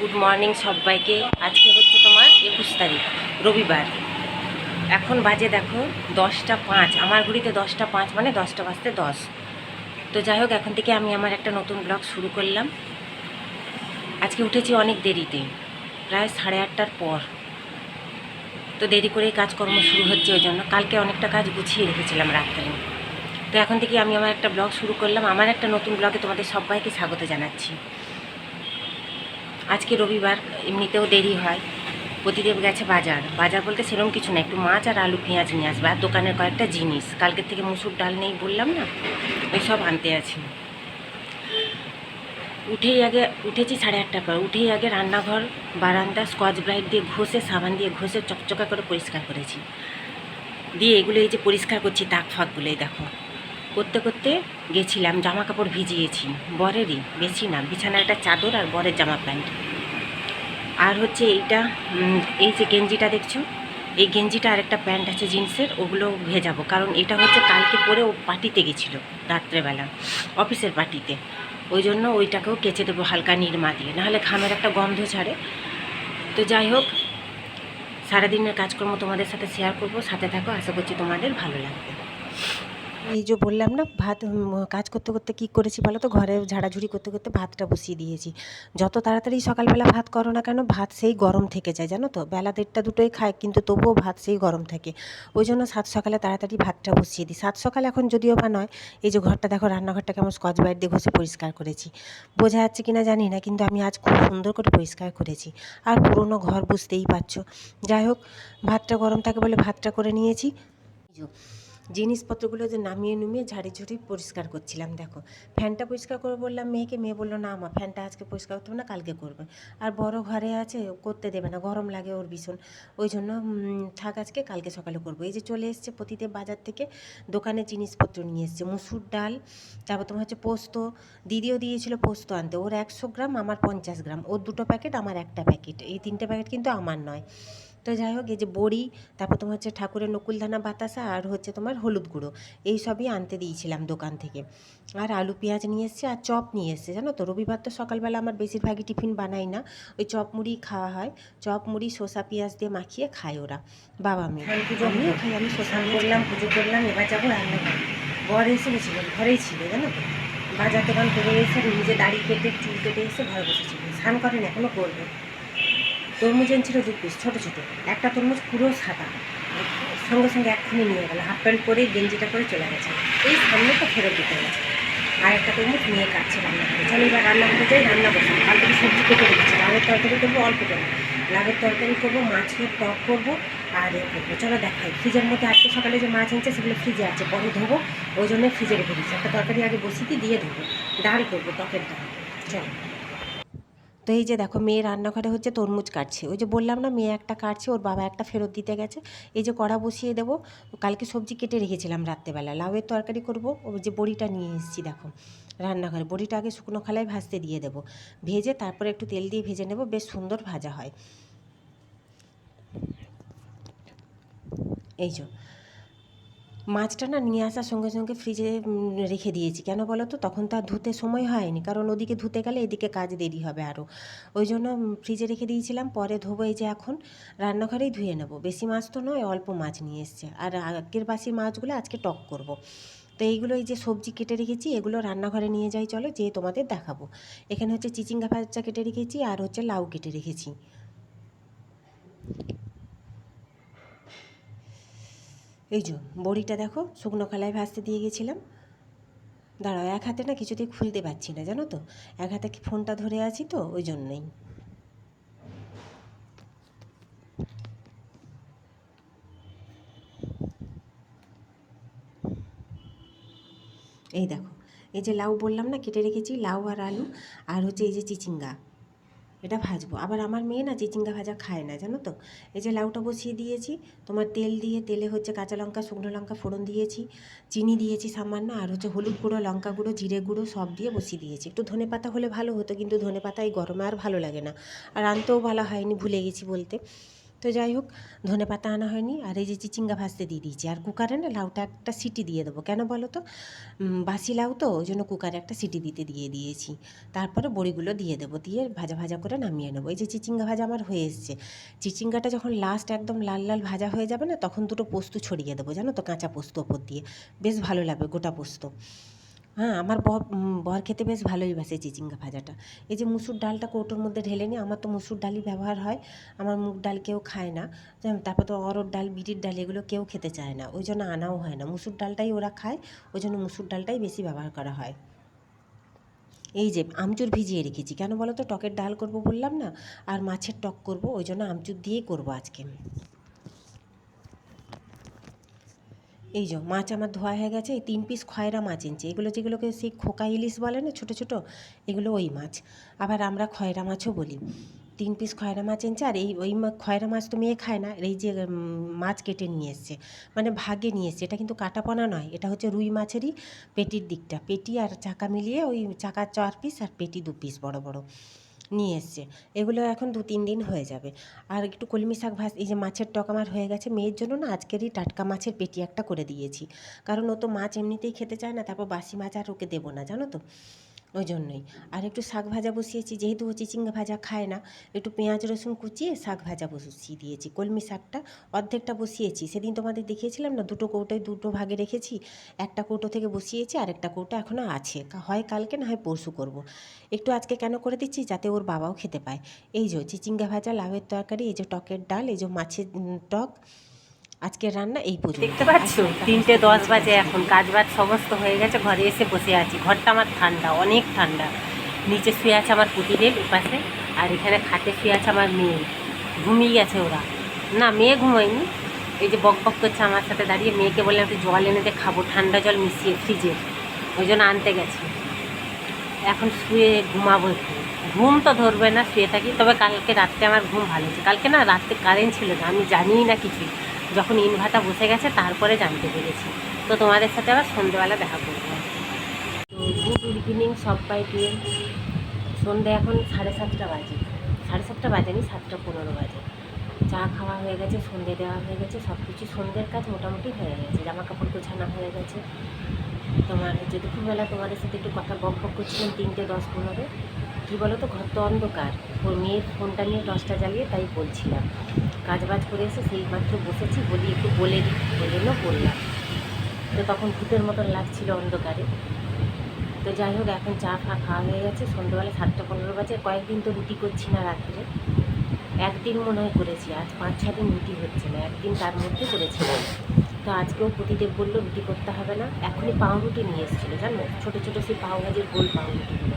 Good morning সবাইকে। আজকে হচ্ছে তোমার একুশ তারিখ, রবিবার। এখন বাজে দেখো দশটা পাঁচ। আমার ঘড়িতে দশটা পাঁচ মানে দশটা বাজতে দশ। তো যাই হোক, এখন থেকে আমি আমার একটা নতুন ব্লগ শুরু করলাম। আজকে উঠেছি অনেক দেরিতে, প্রায় সাড়ে আটটার পর। তো দেরি করেই কাজকর্ম শুরু হচ্ছে ওই জন্য। কালকে অনেকটা কাজ গুছিয়ে রেখেছিলাম রাত্রে। তো এখন থেকে আমি আমার একটা ব্লগ শুরু করলাম। আমার একটা নতুন ব্লগে তোমাদের সবাইকে স্বাগত জানাচ্ছি। আজকে রবিবার, এমনিতেও দেরি হয়। প্রতিদেব গেছে বাজার। বাজার বলতে সেরকম কিছু না, একটু মাছ আর আলু, পেঁয়াজ নিয়ে আসবে। আর দোকানের কয়েকটা জিনিস। কালকের থেকে মুসুর ডাল নেই বললাম না? ওই সব আনতে আছি। উঠেই আগে, উঠেছি সাড়ে আটটার পর। উঠেই আগে রান্নাঘর, বারান্দা, স্কচ ব্রাইট দিয়ে ঘষে, সাবান দিয়ে ঘষে, চকচকা করে পরিষ্কার করেছি। দিয়ে এগুলো এই যে পরিষ্কার করছি তাক ফাঁকগুলো এই দেখো। করতে করতে গেছিলাম জামা কাপড় ভিজিয়েছি। বরেরই, বেশি না, বিছানার একটা চাদর আর বরের জামা প্যান্ট। আর হচ্ছে এইটা এই যে গেঞ্জিটা দেখছ, এই গেঞ্জিটা আর একটা প্যান্ট আছে জিন্সের, ওগুলো ভেজাবো। কারণ এটা হচ্ছে কালকে পরে ও পার্টিতে গেছিল, রাত্রেবেলা, অফিসের পার্টিতে। ওই জন্য ওইটাকেও কেচে দেবো হালকা নির্মা দিয়ে, নাহলে ঘামের একটা গন্ধ ছাড়ে। তো যাই হোক, সারাদিনের কাজকর্ম তোমাদের সাথে শেয়ার করব, সাথে থাকো, আশা করছি তোমাদের ভালো লাগবে। এই যে বললাম না, ভাত কাজ করতে করতে কি করেছি বলো তো? ঘরে ঝাড়াঝুড়ি করতে করতে ভাতটা বসিয়ে দিয়েছি। যত তাড়াতাড়ি সকালবেলা ভাত করো না কেন, ভাত সেই গরম থেকে যায়, জানো তো? বেলা দেড়টা দুটোই খায়, কিন্তু তবুও ভাত সেই গরম থাকে। ওই জন্য সাত সকালে তাড়াতাড়ি ভাতটা বসিয়ে দিই। সাত সকাল এখন যদিও বা নয়, এই যে ঘরটা দেখো, রান্নাঘরটা কেমন স্কচ বাইট দিয়ে ঘষে পরিষ্কার করেছি। বোঝা যাচ্ছে কিনা জানি না, কিন্তু আমি আজ খুব সুন্দর করে পরিষ্কার করেছি। আর পুরনো ঘর বুঝতেই পারছ। যাই হোক, ভাতটা গরম থাকে বলে ভাতটা করে নিয়েছি। জিনিসপত্রগুলো যে নামিয়ে নুমিয়ে ঝাড়ি ঝুড়ি পরিষ্কার করছিলাম, দেখো। ফ্যানটা পরিষ্কার করে বললাম, মেয়েকে মেয়ে বলল, না আমার ফ্যানটা আজকে পরিষ্কার করতে না, কালকে করবে। আর বড় ঘরে আছে করতে দেবে না, গরম লাগে ওর ভীষণ। ওই জন্য থাক আজকে, কালকে সকালে করব। এই যে চলে এসছে প্রতিদেব বাজার থেকে, দোকানে জিনিসপত্র নিয়ে এসছে, মুসুর ডাল, তারপর তোমার হচ্ছে পোস্ত, দিদিও দিয়েছিল পোস্ত আনতে। ওর একশো গ্রাম, আমার পঞ্চাশ গ্রাম। ওর দুটো প্যাকেট, আমার একটা প্যাকেট। এই তিনটে প্যাকেট কিন্তু আমার নয়। তো যাই হোক এই যে বড়ি তারপর তোমার হচ্ছে ঠাকুরের নকুলদানা বাতাসা আর হচ্ছে তোমার হলুদ গুঁড়ো। এই সবই আনতে দিয়েছিলাম দোকান থেকে। আর আলু পেঁয়াজ নিয়ে এসছে আর চপ নিয়ে এসছে জানো তো? রবিবার তো সকালবেলা আমার বেশিরভাগই টিফিন বানাই না। ওই চপ মুড়ি খাওয়া হয়। চপ মুড়ি শসা পেঁয়াজ দিয়ে মাখিয়ে খায় ওরা। বাবা মেয়ে। আমিও খাই আমি শসা করলাম পুজো করলাম এবার যাব রান্না করি বর এসে গেছিল ঘরেই ছিল জানো তো? বাজার দোকান করে এসে নিজে দাড়ি কেটে চুল কেটে এসে ঘরে বসেছিল স্নান করেন এখনও করবে। তরমুজ এনেছিল দু পিস ছোটো ছোটো। একটা তরমুজ পুরো সাদা। সঙ্গে সঙ্গে এক্ষুনি নিয়ে গেল। হাফ প্যান্ট পরে গেঞ্জিটা করে চলে গেছে। এই সামনে তো ফেরত দিতে গেছে আর একটা তরমুজ নিয়ে কাটছে রান্না করে। চলো এবার রান্না করতে যাই, রান্না করছি কাল থেকে সবজি কেটে রেখেছি লাভের তরকারি করব, অল্প করে। লাভের তরকারি করব, মাছের টক করব আর এ করব। চলো দেখাই। ফ্রিজের মধ্যে আজকে সকালে যে মাছ এনেছে, সেগুলো ফ্রিজে আছে। পরে ধোবো। ওই জন্য ফ্রিজে রেখে দিচ্ছি। একটা তরকারি আগে বসিয়ে দিয়ে ধোবো। ডাল করব, টকের ডাল। চলো। তো এই যে দেখো মেয়ে রান্নাঘরে হচ্ছে তরমুজ কাটছে। ওই যে বললাম না, মেয়ে একটা কাটছে, ওর বাবা একটা ফেরত দিতে গেছে। এই যে কড়া বসিয়ে দেবো, কালকে সবজি কেটে রেখেছিলাম রাত্রেবেলা। লাউয়ের তরকারি করব ওই যে বড়িটা নিয়ে এসেছি দেখো, রান্নাঘরে। বড়িটা আগে শুকনো খোলায় ভাজতে দিয়ে দেবো। ভেজে তারপরে একটু তেল দিয়ে ভেজে নেব, বেশ সুন্দর ভাজা হয়। এই যে মাছটা না নিয়ে আসার সঙ্গে সঙ্গে ফ্রিজে রেখে দিয়েছি। কেন বলো তো? তখন তো আর ধুতে সময় হয়নি। কারণ ওদিকে ধুতে গেলে এদিকে কাজ দেরি হবে আরও ওই জন্য ফ্রিজে রেখে দিয়েছিলাম। পরে ধোবো এই যে এখন, রান্নাঘরেই ধুয়ে নেব। বেশি মাছ তো নয়, অল্প মাছ নিয়ে এসছে। আর আগের বাসি মাছগুলো আজকে টক করব। তো এইগুলো এই যে সবজি কেটে রেখেছি, এগুলো রান্নাঘরে নিয়ে যাই, চলো যেয়ে তোমাদের দেখাবো। এখানে হচ্ছে চিচিঙ্গা ভাজা কেটে রেখেছি, আর হচ্ছে লাউ কেটে রেখেছি। এই যে, বড়িটা দেখো, শুকনো খোলায় ভাজতে দিয়ে গেছিলাম। দাঁড়াও, এক হাতে না কিছুতেই খুলতে পারছি না, জানো তো? এক হাতে কি ফোনটা ধরে আছি তো, ওই জন্যই। এই দেখো, এই যে লাউ বললাম না, কেটে রেখেছি, লাউ আর আলু, আর হচ্ছে এই যে চিচিঙ্গা। এটা ভাজবো। আবার আমার মেয়ে না চিচিঙ্গা ভাজা খায় না, জানো তো? এই যে লাউটা বসিয়ে দিয়েছি, তোমার তেল দিয়ে, তেলে হচ্ছে কাঁচা লঙ্কা, শুকনো লঙ্কা ফোড়ন দিয়েছি, চিনি দিয়েছি সামান্য, আর হচ্ছে হলুদ গুঁড়ো, লঙ্কা গুঁড়ো, জিরে গুঁড়ো সব দিয়ে বসিয়ে দিয়েছি। একটু ধনে পাতা হলে ভালো হতো, কিন্তু ধনে পাতা এই গরমে আর ভালো লাগে না। আর আনতেও ভালো হয়নি, ভুলে গেছি বলতে। তো যাই হোক, ধনে পাতা আনা হয়নি, আর এই যে চিচিঙ্গা ভাজতে দিয়ে দিয়েছি। আর কুকারে না লাউটা একটা সিটি দিয়ে দেবো। কেন বলো তো? বাসি লাউ তো, ওই জন্য কুকারে একটা সিটি দিতে দিয়ে দিয়েছি। তারপরে বড়িগুলো দিয়ে দেবো, দিয়ে ভাজা ভাজা করে নামিয়ে নেব। এই যে চিচিঙ্গা ভাজা আমার হয়ে এসছে। চিচিঙ্গাটা যখন লাস্ট একদম লাল লাল ভাজা হয়ে যাবে না, তখন দুটো পোস্ত ছড়িয়ে দেবো। জানো তো, কাঁচা পোস্ত ওপর দিয়ে। বেশ ভালো লাগবে গোটা পোস্ত। হ্যাঁ আমার বর বর খেতে বেশ ভালোই বাসে চিচিঙ্গা ভাজাটা। এই যে মুসুর ডালটা কৌটোর মধ্যে ঢেলে নিই আমার তো মুসুর ডালই ব্যবহার হয়, আমার মুগ ডাল কেউ খায় না। তারপর তো অরড় ডাল, বিটির ডাল, এগুলো কেউ খেতে চায় না, ওই জন্য আনাও হয় না। মুসুর ডালটাই ওরা খায়, ওই জন্য মুসুর ডালটাই বেশি ব্যবহার করা হয়। এই যে আমচুর ভিজিয়ে রেখেছি, কেন বলো তো? টকের ডাল করব বললাম না, আর মাছের টক করব, ওই জন্য আমচুর দিয়েই করব আজকে। এই যে মাছ আমার ধোয়া হয়ে গেছে, এই তিন পিস খয়রা মাছ এনেছি। এগুলো যেগুলোকে সেই খোকা ইলিশ বলে না, ছোটো ছোটো, এগুলো ওই মাছ। আবার আমরা খয়রা মাছও বলি। তিন পিস খয়রা মাছ এনেছে, আর এই ওই খয়রা মাছ তো মেয়ে খায় না এই যে মাছ কেটে নিয়ে এসছে। মানে ভাগে নিয়ে এসছে। এটা কিন্তু কাটাপনা নয়, এটা হচ্ছে রুই মাছেরই পেটির দিকটা। পেটি আর চাকা মিলিয়ে ওই চাকা চার পিস আর পেটি দু পিস বড় বড়। নিয়ে এসছে। এগুলো এখন দু, তিন দিন হয়ে যাবে। আর একটু কলমি শাক ভাস এই যে মাছের টক আমার হয়ে গেছে মেয়ের জন্য না আজকেরই টাটকা মাছের পেটি একটা করে দিয়েছি। কারণ ও তো মাছ এমনিতেই খেতে চায় না, তারপর বাসি মাছ আর ওকে দেবো না, জানো তো? ওই জন্যই আর একটু শাক ভাজা বসিয়েছি, যেহেতু ও চিচিঙ্গা ভাজা খায় না, একটু পেঁয়াজ, রসুন কুচিয়ে শাক ভাজা বসিয়ে দিয়েছি। কলমি শাকটা অর্ধেকটা বসিয়েছি। সেদিন তোমাদের দেখিয়েছিলাম না, দুটো কৌটোয় দুটো ভাগে রেখেছি, একটা কৌটো থেকে বসিয়েছি আর একটা কৌটো এখনও আছে। হয় কালকে, না হয় পরশু করব। একটু আজকে কেন করে দিচ্ছি? যাতে ওর বাবাও খেতে পায়। এই যে, চিচিঙ্গা ভাজা, লাউয়ের তরকারি, এই যে টকের ডাল, এই যে মাছের টক আজকের রান্না এই পর্যন্ত। দেখতে পাচ্ছ? তিনটে দশ বাজে এখন কাজ বাজ সমস্ত হয়ে গেছে, ঘরে এসে বসে আছি। ঘরটা আমার ঠান্ডা, অনেক ঠান্ডা। নিচে শুয়ে আছে আমার পুতিদের উপাসে আর এখানে খাটে শুয়ে আছে আমার মেয়ে। ঘুমিয়ে গেছে ওরা। না, মেয়ে ঘুমোয়নি। এই যে বক বক করছে আমার সাথে দাঁড়িয়ে, মেয়েকে বললাম, একটু জল এনে দে, খাব। ঠান্ডা জল মিশিয়ে ফ্রিজে। ওই জন্য আনতে গেছে। এখন শুয়ে ঘুমাবো একটু। ঘুম তো ধরবে না, শুয়ে থাকি। তবে কালকে রাত্রে আমার ঘুম ভালো হয়েছে। কালকে না, রাত্রে কারেন্ট ছিল না। আমি জানিই না কিছুই। যখন ইনভার্টার বসে গেছে, তারপরে জানতে পেরেছি। তো তোমাদের সাথে আবার সন্ধ্যেবেলা দেখা করব। তো গুড ইভিনিং সবাইকে। সন্ধ্যে এখন সাড়ে সাতটা বাজে। সাড়ে সাতটা বাজেনি, সাতটা পনেরো বাজে। চা খাওয়া হয়ে গেছে, সন্ধে দেওয়া হয়ে গেছে সব কিছু সন্ধ্যের কাজ মোটামুটি হয়ে গেছে। জামা কাপড় গোছানো হয়ে গেছে। তোমার হচ্ছে দুপুরবেলা তোমাদের সাথে একটু কথা বক বক করছিলাম, তিনটে দশ পনেরো। কী বলো তো ঘর তো অন্ধকার। ওর মেয়ের ফোনটা নিয়ে টসটা জ্বালিয়ে তাই বলছিলাম। কাজ বাজ করে এসে সেই মাত্র বসেছি বলি, একটু বলে দিই। ওই জন্য বললাম। তো তখন ভূতের মতন লাগছিল অন্ধকারে। তো যাই হোক, এখন চা ফা খাওয়া হয়ে গেছে। সন্ধ্যাবেলা সাতটা পনেরো বাজে। কয়েকদিন তো রুটি করছি না রাত্রে। একদিন মনে হয় করেছি। আজ পাঁচ ছ দিন রুটি হচ্ছে না। একদিন তার মধ্যে করেছিলাম। তো আজকেও প্রতিদেব বলল, রুটি করতে হবে না। এখনই পাউরুটি নিয়ে এসেছিল, জানো? ছোটো ছোটো সেই পাও ভাজির গোল পাউরুটিগুলো।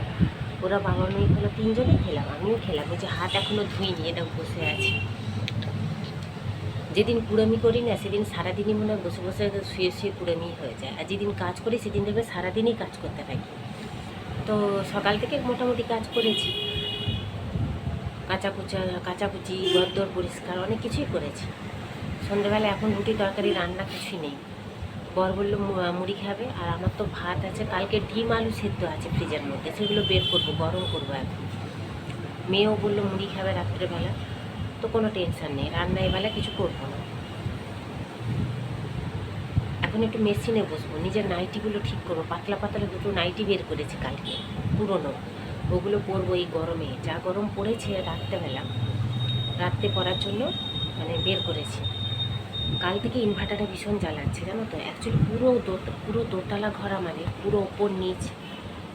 ওরা বাবা মেয়ে খেলো তিনজনেই খেলাম, আমিও খেলাম ওই যে হাত এখনও ধুইনি, এটা বসে আছে। যেদিন কুড়ামি করি না, সেদিন সারাদিনই মনে হয় বসে বসে শুয়ে শুয়ে কুড়ামি হয়ে যায়। আর যেদিন কাজ করি, সেদিন দেখবে সারাদিনই কাজ করতে থাকি। তো সকাল থেকে মোটামুটি কাজ করেছি। কাঁচা কুচা কাচাকুচি গদ্দর পরিষ্কার, অনেক কিছুই করেছি। সন্ধ্যেবেলা এখন রুটি, তরকারি, রান্না কিছুই নেই। বর বলল মুড়ি খাবে আর আমার তো ভাত আছে, কালকে ডিম আলু সেদ্ধ আছে ফ্রিজের মধ্যে, সেগুলো বের করব, গরম করব এখন। মেয়েও বলল, মুড়ি খাবে রাত্রেবেলা, তো কোনো টেনশন নেই, রান্না এবেলা কিছু করব না। এখন একটু মেশিনে বসবো, নিজের নাইটিগুলো ঠিক করব, পাতলা পাতলা দুটো নাইটি বের করেছি কালকে, পুরনো, ওগুলো পরবো এই গরমে, যা গরম পড়েছে রাত্রেবেলা, রাত্রে পরার জন্য মানে বের করেছি। কাল থেকে ইনভার্টারটা ভীষণ জ্বালাচ্ছে, জানো তো? অ্যাকচুয়ালি পুরো দো- পুরো দোতলা ঘর আমাদের, পুরো ওপর নিচ,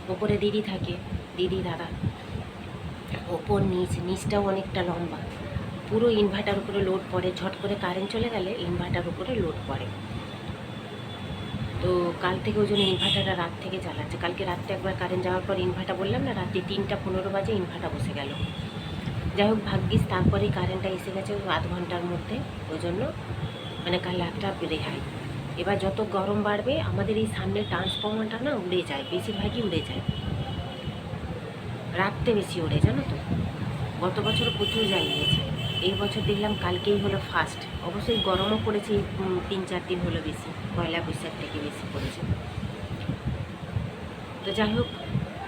ওপরে দিদি থাকে, দিদি, দাদা। ওপর নিচ, নিচটাও অনেকটা লম্বা। পুরো ইনভার্টার উপরে লোড পড়ে, ঝট করে কারেন্ট চলে গেলে ইনভার্টার উপরে লোড পড়ে। তো কাল থেকে ওই জন্য ইনভার্টারটা রাত থেকে জ্বালাচ্ছে। কালকে রাত্রে একবার কারেন্ট যাওয়ার পর ইনভার্টার বললাম না, রাত্রি তিনটা পনেরো বাজে ইনভার্টার বসে গেল। যাই হোক, ভাগ্যিস তারপরেই কারেন্টটা এসে গেছে আধ ঘণ্টার মধ্যে। ওই জন্য মানে কাল একটা রেহাই। এবার যত গরম বাড়বে, আমাদের এই সামনের ট্রান্সফর্মারটা না উড়ে যায়, বেশিরভাগই উড়ে যায়। রাত্রে বেশি ওড়ে, জানো তো? গত বছর প্রচুর জ্বালিয়েছে এই বছর দেখলাম কালকেই হলো ফার্স্ট অবশ্যই গরমও পড়েছে তিন চার দিন হলো বেশি, পয়লা বৈশাখ থেকে বেশি পড়েছে। তো যাই হোক,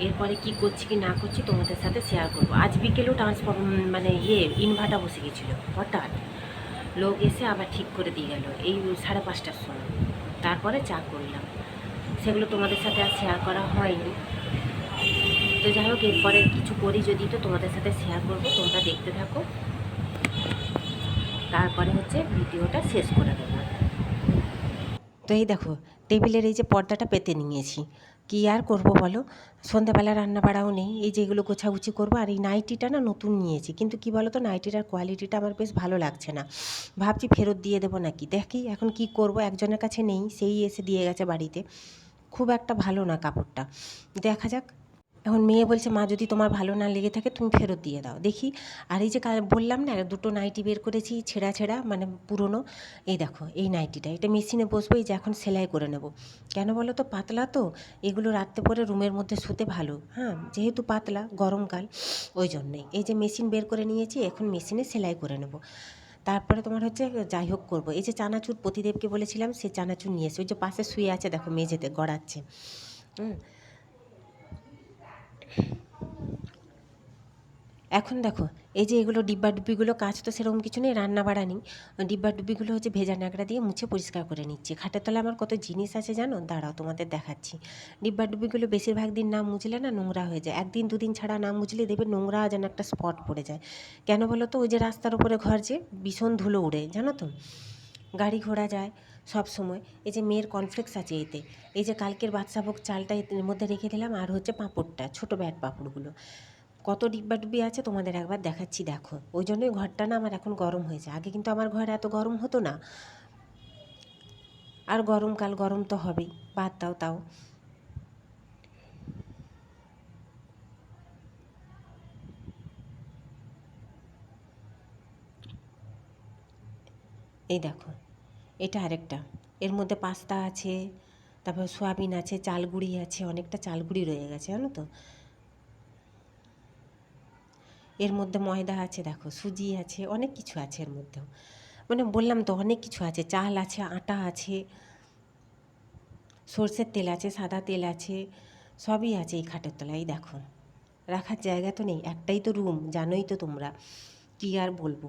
এরপরে কি করছি কি না করছি তোমাদের সাথে শেয়ার করব। আজ বিকেলেও ট্রান্সফর্ম মানে ইয়ে ইনভার্টার বসে গেছিল, হঠাৎ। লোক এসে আবার ঠিক করে দিয়ে গেল। এই সাড়ে পাঁচটার সময়। তারপরে চা করলাম। সেগুলো তোমাদের সাথে আর শেয়ার করা হয়নি। তো যাই হোক, এরপরে কিছু করি যদি তো তোমাদের সাথে শেয়ার করব, তোমরা দেখতে থাকো। তারপরে হচ্ছে ভিডিওটা শেষ করে দেবো। তো এই দেখো, টেবিলের এই যে পর্দাটা পেতে নিয়েছি। কী আর করব বলো? সন্ধ্যাবেলা রান্না বাড়াও নেই। এই যেগুলো গোছাগুছি করব আর এই নাইটিটা না নতুন নিয়েছি। কিন্তু কি বলো তো নাইটিটার কোয়ালিটিটা আমার বেশ ভালো লাগছে না। ভাবছি ফেরত দিয়ে দেবো নাকি? দেখি এখন কি করব? একজনের কাছে নেই, সেই এসে দিয়ে গেছে বাড়িতে। খুব একটা ভালো না কাপড়টা। দেখা যাক এখন মেয়ে বলছে, মা, যদি তোমার ভালো না লেগে থাকে, তুমি ফেরত দিয়ে দাও। দেখি, আর এই যে বললাম না, দুটো নাইটি বের করেছি, ছেঁড়া ছেঁড়া মানে পুরনো। এই দেখো, এই নাইটিটা, এটা মেশিনে বসবো, এই যে এখন সেলাই করে নেব। কেন বলো তো, পাতলা তো, এগুলো রাখতে পরে রুমের মধ্যে শুতে ভালো। হ্যাঁ যেহেতু পাতলা গরমকাল ওই জন্যেই। এই যে মেশিন বের করে নিয়েছি, এখন মেশিনে সেলাই করে নেব। তারপরে তোমার হচ্ছে, যাই হোক করব। এই যে চানাচুর, প্রতিদেবকে বলেছিলাম, সে চানাচুর নিয়ে এসে, ওই যে পাশে শুয়ে আছে, দেখো, মেঝেতে গড়াচ্ছে। হুম এখন দেখো, এই যে এগুলো ডিব্বা ডুব্বিগুলো কাজ তো সেরকম কিছু নেই, রান্না বাড়া নেই। ডিব্বা ডুব্বিগুলো হচ্ছে ভেজা ন্যাকড়া দিয়ে মুছে পরিষ্কার করে নিচ্ছি। খাটের তলায় আমার কত জিনিস আছে জানো? দাঁড়াও তোমাদের দেখাচ্ছি। ডিব্বা ডুব্বিগুলো বেশিরভাগ দিন না মুছলে না নোংরা হয়ে যায়। একদিন দুদিন ছাড়া না মুছলে দেবে নোংরা যেন একটা স্পট পড়ে যায়। কেন বলো তো? ওই যে রাস্তার উপরে ঘর যে ভীষণ ধুলো উড়ে, জানো তো? গাড়ি ঘোড়া যায় সব সময়। এই যে মেয়ের কনফ্লেক্স আছে এতে। এই যে কালকের বাদশাভোগ চালটা এর মধ্যে রেখে দিলাম, আর হচ্ছে পাঁপড়টা, ছোটো ব্যাট পাঁপড়গুলো। কত ডিব্বা ডুব্বি আছে তোমাদের একবার দেখাচ্ছি, দেখো। ওই জন্যই ঘরটা না আমার এখন গরম হয়েছে। আগে কিন্তু আমার ঘর এত গরম হতো না। আর গরমকাল গরম তো হবেই, বাদ দাও তাও। এই দেখো, এটা আরেকটা। এর মধ্যে পাস্তা আছে, তারপর সোয়াবিন আছে, চালগুড়ি আছে, অনেকটা চালগুড়ি রয়ে গেছে, জানো তো? এর মধ্যে ময়দা আছে, দেখো, সুজি আছে, অনেক কিছু আছে এর মধ্যেও। মানে বললাম তো, অনেক কিছু আছে, চাল আছে, আটা আছে, সর্ষের তেল আছে, সাদা তেল আছে, সবই আছে এই খাটের তলায় দেখো। রাখার জায়গা তো নেই, একটাই তো রুম জানোই তো তোমরা, কী আর বলব।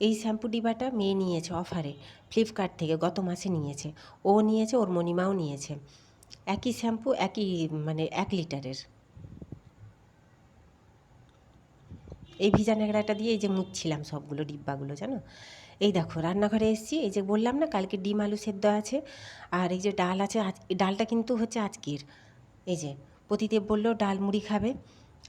এই শ্যাম্পু ডিবাটা মেয়ে নিয়েছে অফারে ফ্লিপকার্ট থেকে, গত মাসে নিয়েছে। ও নিয়েছে, ওর মণিমাও নিয়েছে। একই শ্যাম্পু একই মানে এক লিটারের এই ভিজা ন্যাকড়াটা দিয়ে এই যে মুছছিলাম সবগুলো, ডিব্বাগুলো, জানো? এই দেখো, রান্নাঘরে এসেছি, এই যে বললাম না, কালকে ডিম আলু সেদ্ধ আছে, আর এই যে ডাল আছে, আজ ডালটা কিন্তু হচ্ছে আজকের। এই যে প্রতিদেব বলল, ডাল মুড়ি খাবে,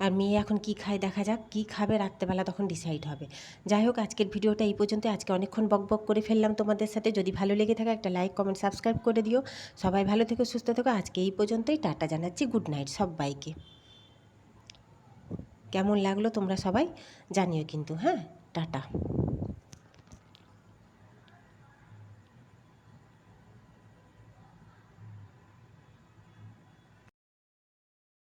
আর মেয়ে এখন কি খায় দেখা যাক, কি খাবে রাত্রেবেলা তখন ডিসাইড হবে। যাই হোক, আজকের ভিডিওটা এই পর্যন্ত আজকে অনেকক্ষণ বক বক করে ফেললাম তোমাদের সাথে, যদি ভালো লেগে থাকে একটা লাইক, কমেন্ট, সাবস্ক্রাইব করে দিও। সবাই ভালো থেকো, সুস্থ থেকো, আজকে এই পর্যন্তই, টাটা জানাচ্ছি, গুড নাইট সবাইকে। কেমন লাগল তোমরা সবাই জানিও কিন্তু হ্যাঁ? টাটা।